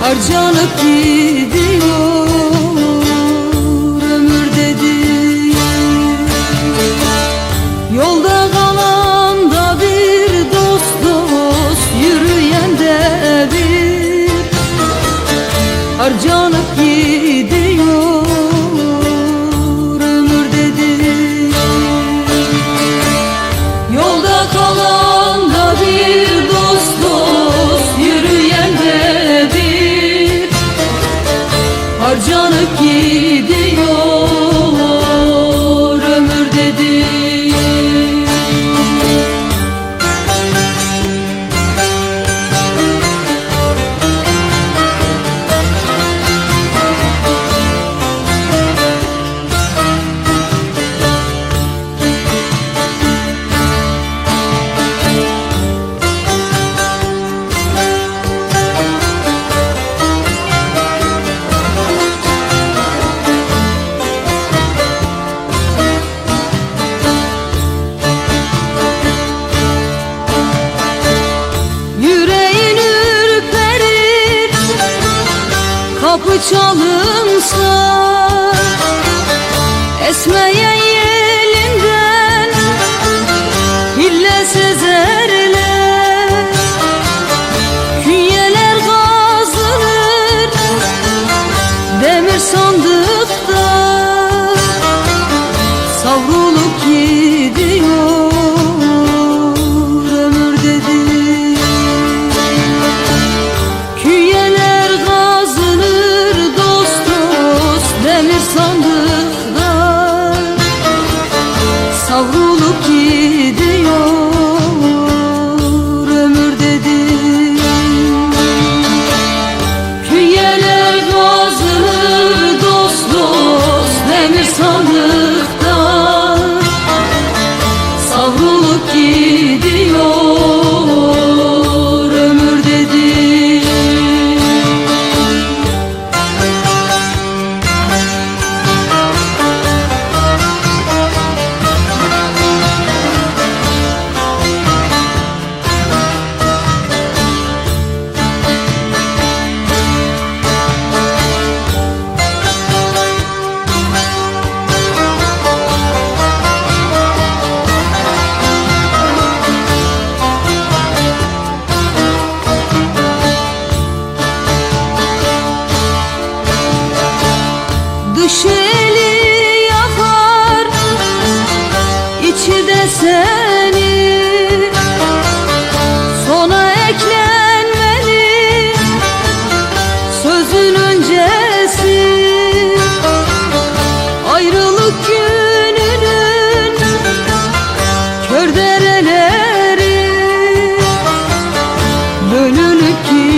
Harcanıp gidiyor ömür dedi. Yolda kalan da bir dost dost Yürüyen de bir. Harcanıp gidiyor Harcanıp gidiyor çalınsa Esmeyen Savrulup gidiyor ömür dedi. Küyeler kazılır dost dost demir sandıkta. Savrulup gidiyor düşeli yakar içi de seni sona eklenmeli. Sözün öncesi ayrılık gününün kör dereleri bölülük gibi